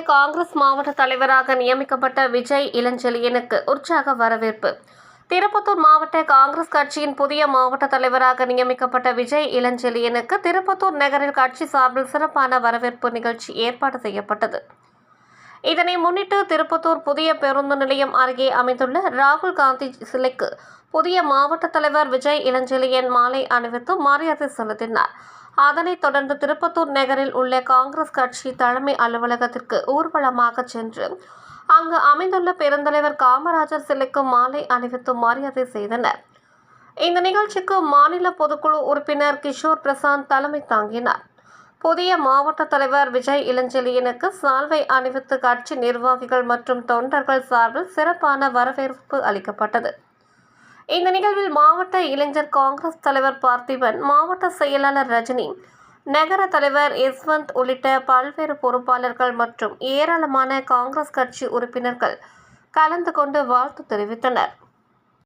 காங்கிரஸ் மாவட்ட தலைவராக நியமிக்கப்பட்ட விஜய் இளஞ்செழியனுக்கு உற்சாக வரவேற்பு. திருப்பத்தூர் மாவட்ட காங்கிரஸ் கட்சியின் புதிய மாவட்ட தலைவராக நியமிக்கப்பட்ட விஜய் இளஞ்செழியனுக்கு திருப்பத்தூர் நகரில் கட்சி சார்பில் சிறப்பான வரவேற்பு நிகழ்ச்சி ஏற்பாடு செய்யப்பட்டது. இதனை முன்னிட்டு திருப்பத்தூர் புதிய பேருந்து நிலையம் அருகே அமைந்துள்ள ராகுல் காந்தி சிலைக்கு புதிய மாவட்ட தலைவர் விஜய் இளஞ்செழியன் மாலை அணிவித்து மரியாதை செலுத்தினார். அதனைத் தொடர்ந்து திருப்பத்தூர் நகரில் உள்ள காங்கிரஸ் கட்சி தலைமை அலுவலகத்திற்கு ஊர்வலமாக சென்று அங்கு அமைந்துள்ள பெருந்தலைவர் காமராஜர் சிலைக்கு மாலை அணிவித்து மரியாதை செய்தனர். இந்த நிகழ்ச்சிக்கு மாநில பொதுக்குழு உறுப்பினர் கிஷோர் பிரசாந்த் தலைமை தாங்கினார். புதிய மாவட்ட தலைவர் விஜய் இளஞ்செழியனுக்கு சால்வை அணிவித்து கட்சி நிர்வாகிகள் மற்றும் தொண்டர்கள் சார்பில் சிறப்பான வரவேற்பு அளிக்கப்பட்டது. இந்த நிகழ்வில் மாவட்ட இளைஞர் காங்கிரஸ் தலைவர் பார்த்திபன் மாவட்ட செயலாளர் ரஜினி நகர தலைவர் யஸ்வந்த் உள்ளிட்ட பல்வேறு பொறுப்பாளர்கள் மற்றும் ஏராளமான காங்கிரஸ் கட்சி உறுப்பினர்கள் கலந்து கொண்டு வாழ்த்து தெரிவித்தனர்.